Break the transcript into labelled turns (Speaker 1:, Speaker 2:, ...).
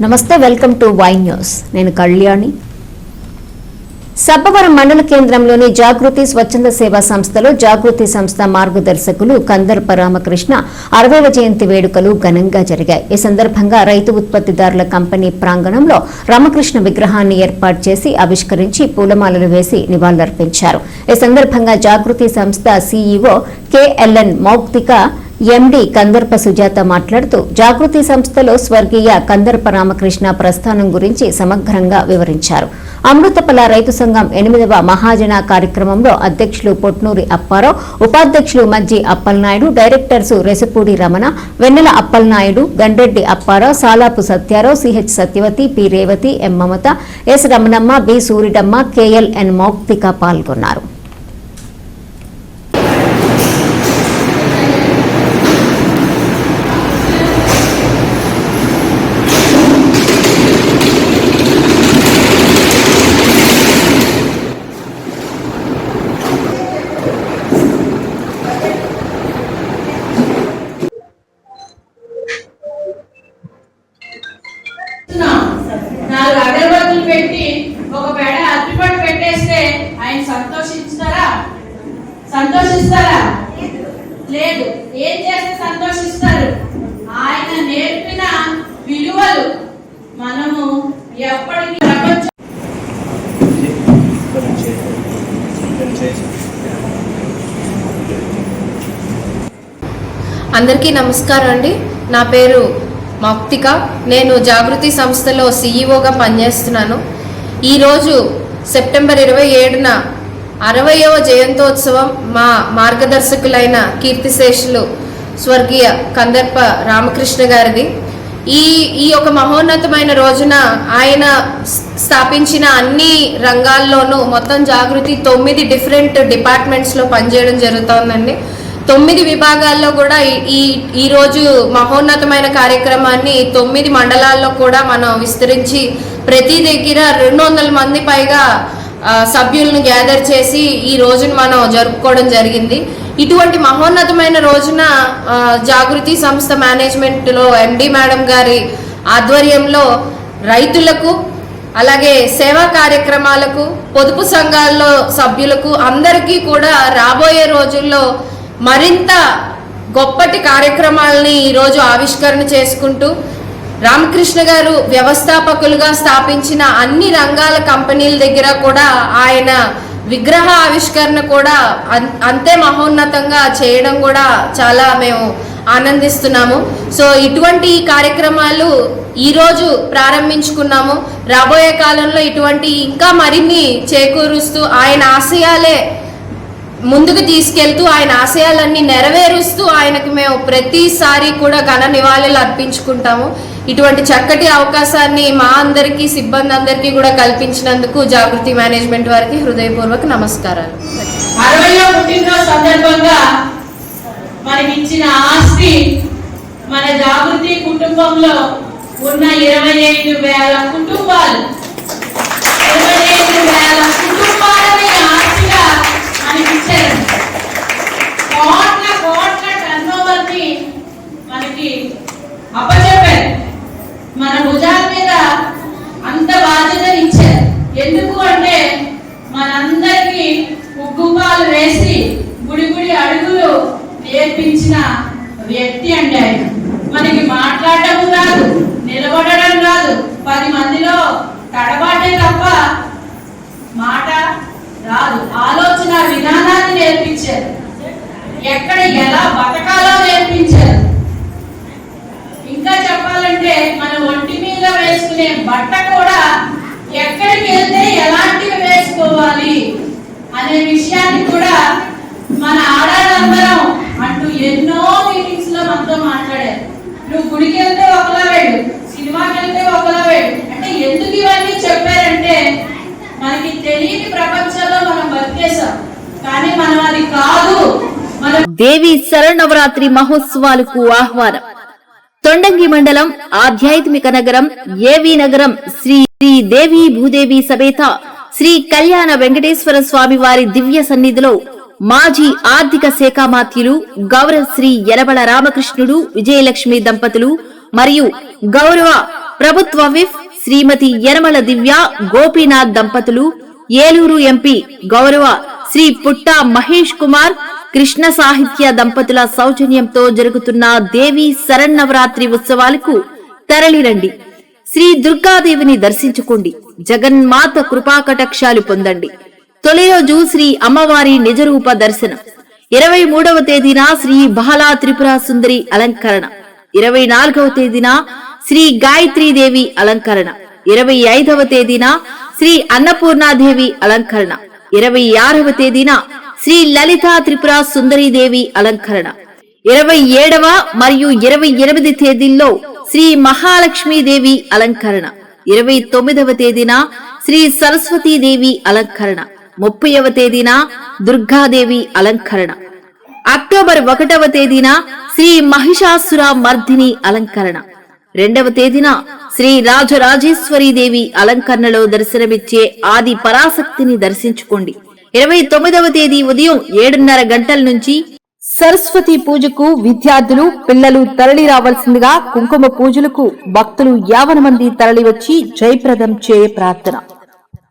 Speaker 1: నమస్తే welcome to Y news. నేను కళ్యాణి. సబ్బవరం మండల కేంద్రంలోని జాగృతి స్వచ్ఛంద సేవా సంస్థలో జాగృతి సంస్థ మార్గదర్శకులు కందర్ప రామకృష్ణ అరవైవ జయంతి వేడుకలు ఘనంగా జరిగాయి. ఈ సందర్భంగా రైతు ఉత్పత్తిదారుల కంపెనీ ప్రాంగణంలో రామకృష్ణ విగ్రహాన్ని ఏర్పాటు చేసి ఆవిష్కరించి పూలమాలలు వేసి నివాళులర్పించారు. ఈ సందర్భంగా జాగృతి సంస్థ CEO KLN Mouktika MD Kandarpa Sujatha మాట్లాడుతూ జాగృతి సంస్థలో స్వర్గీయ కందర్ప రామకృష్ణ ప్రస్థానం గురించి సమగ్రంగా వివరించారు. అమృతపల రైతు సంఘం ఎనిమిదవ మహాజన కార్యక్రమంలో అధ్యక్షులు పొట్నూరి అప్పారావు ఉపాధ్యక్షులు Majji Appalanaidu directors Resapudi Ramana Vennela Appalanaidu Gandreddi Apparao Salapu Satyarao CH Satyavathi P Revathi M Mamata S Ramanamma B Suridamma KLN Mouktika పాల్గొన్నారు.
Speaker 2: సంతోషిస్తారా? లేదు. ఏం చేస్తే సంతోషిస్తారు? ఆయన నేర్పిన విలువలు మనము ఎప్పటికీ ప్రపంచ
Speaker 3: అందరికీ నమస్కారం అండి. నా పేరు మౌక్తిక. నేను జాగృతి సంస్థలో సీఈఓగా పనిచేస్తున్నాను. ఈరోజు సెప్టెంబర్ ఇరవై ఏడున అరవయవ జయంతోత్సవం మా మార్గదర్శకులైన కీర్తిశేషులు స్వర్గీయ కందర్ప రామకృష్ణ గారిది. ఈ ఈ యొక్క మహోన్నతమైన రోజున ఆయన స్- స్థాపించిన అన్ని రంగాల్లోనూ మొత్తం జాగృతి తొమ్మిది డిఫరెంట్ డిపార్ట్మెంట్స్లో పనిచేయడం జరుగుతోందండి. తొమ్మిది విభాగాల్లో కూడా ఈ- ఈరోజు మహోన్నతమైన కార్యక్రమాన్ని తొమ్మిది మండలాల్లో కూడా మనం విస్తరించి ప్రతి దగ్గర రెండు వందల మంది పైగా సభ్యులను గ్యాదర్ చేసి ఈ రోజును మనం జరుపుకోవడం జరిగింది. ఇటువంటి మహోన్నతమైన రోజున జాగృతి సంస్థ మేనేజ్మెంట్లో ఎండి మేడం గారి ఆధ్వర్యంలో రైతులకు అలాగే సేవా కార్యక్రమాలకు పొదుపు సంఘాల్లో సభ్యులకు అందరికీ కూడా రాబోయే రోజుల్లో మరింత గొప్పటి కార్యక్రమాలని ఈరోజు ఆవిష్కరణ చేసుకుంటూ రామకృష్ణ గారు వ్యవస్థాపకులుగా స్థాపించిన అన్ని రంగాల కంపెనీల దగ్గర కూడా ఆయన విగ్రహ ఆవిష్కరణ కూడా అంతే మహోన్నతంగా చేయడం కూడా చాలా మేము ఆనందిస్తున్నాము. సో ఇటువంటి కార్యక్రమాలు ఈరోజు ప్రారంభించుకున్నాము. రాబోయే కాలంలో ఇటువంటి ఇంకా మరిన్ని చేకూరుస్తూ ఆయన ఆశయాలే ముందుకు తీసుకెళ్తూ ఆయన ఆశయాలన్నీ నెరవేరుస్తూ ఆయనకు మేము ప్రతిసారి కూడా ఘన నివాళులు అర్పించుకుంటాము. ఇటువంటి చక్కటి అవకాశాన్ని మా అందరికీ సిబ్బంది అందరికీ కూడా కల్పించినందుకు జాగృతి మేనేజ్మెంట్ వారికి హృదయపూర్వక నమస్కారాలు.
Speaker 2: అరవయో పుట్టినరోజు సందర్భంగా మనకి ఇచ్చిన ఆస్తి మన జాగృతి కుటుంబంలో ఉన్న ఇరవై ఐదు వేల కుటుంబాలు. మన భుజాల మీద అంత బాధ్యతను ఇచ్చారు. ఎందుకు అంటే మనందరికీ ఉగ్గుపాలు వేసి గుడి గుడి అడుగులు నేర్పించిన వ్యక్తి అండి ఆయన. మనకి మాట్లాడటం రాదు నిలబడడం రాదు. పది మందిలో తడబాటే తప్ప మాట రాదు. ఆలోచన విధానాన్ని నేర్పించారు. ఎక్కడ ఎలా బతకాలో నేర్పించారు. చెప్పాలంటే మన ఒంటి మీద వేసుకునే బట్ట కూడా ఎక్కడికి వెళ్తే ఎలాంటివి వేసుకోవాలి అనే విషయాన్ని కూడా మన ఆడాలందరం అంటూ ఎన్నో మీటింగ్స్లో మనతో మాట్లాడారు. నువ్వు గుడికి వెళ్తే ఒకలా వేడు సినిమాకి వెళ్తే ఒకలా వేడు అంటే ఎందుకు ఇవన్నీ చెప్పారంటే మనకి తెలియని ప్రపంచంలో మనం బతికేసాం కానీ మనం అది కాదు. మనం
Speaker 4: దేవి శరణవరాత్రి మహోత్సవాలకు ఆహ్వానం. తొండంగి మండలం ఆధ్యాత్మిక నగరం ఏవి నగరం శ్రీ శ్రీ దేవి భూదేవి సమేత శ్రీ కళ్యాణ వెంకటేశ్వర స్వామి వారి దివ్య సన్నిధిలో మాజీ ఆర్థిక శాఖ మాత్యులు గౌరవ శ్రీ ఎరబల రామకృష్ణుడు విజయలక్ష్మి దంపతులు మరియు గౌరవ ప్రభుత్వ విఫ్ శ్రీమతి యనమల దివ్య గోపీనాథ్ దంపతులు ఏలూరు ఎంపీ గౌరవ శ్రీ పుట్టా మహేష్ కుమార్ కృష్ణ సాహిత్య దంపతుల సౌజన్యంతో జరుగుతున్న దేవి శరన్నవరాత్రి ఉత్సవాలకు తరలిరండి. శ్రీ దుర్గాదేవిని దర్శించుకోండి. జగన్మాత కృపాకటాక్షాలు పొందండి. తొలి రోజు శ్రీ అమ్మవారి నిజరూప దర్శనం. ఇరవై మూడవ తేదీన శ్రీ బహలా త్రిపుర సుందరి అలంకరణ. ఇరవై నాలుగవ తేదీన శ్రీ గాయత్రీదేవి అలంకరణ. ఇరవై ఐదవ తేదీన శ్రీ అన్నపూర్ణాదేవి అలంకరణ. ఇరవై ఆరవ తేదీన శ్రీ లలితా త్రిపుర సుందరీదేవి అలంకరణ. ఇరవై ఏడవ మరియు ఇరవై ఎనిమిది తేదీల్లో శ్రీ మహాలక్ష్మీదేవి అలంకరణ. ఇరవై తొమ్మిదవ తేదీన శ్రీ సరస్వతీదేవి అలంకరణ. ముప్పైవ తేదీన దుర్గాదేవి అలంకరణ. అక్టోబర్ ఒకటవ తేదీన శ్రీ మహిషాసుర మర్దిని అలంకరణ. రెండవ తేదీన శ్రీ రాజరాజేశ్వరి దేవి అలంకరణలో దర్శనమిచ్చే ఆది పరాశక్తిని దర్శించుకోండి. ఇరవై తొమ్మిదవ తేదీ ఉదయం ఏడున్నర గంటల నుంచి సరస్వతి పూజకు విద్యార్థులు పిల్లలు తరలి రావాల్సిందిగా కుంకుమ పూజలకు భక్తులు యావన మంది తరలివచ్చి జయప్రదం చేయ ప్రార్థన.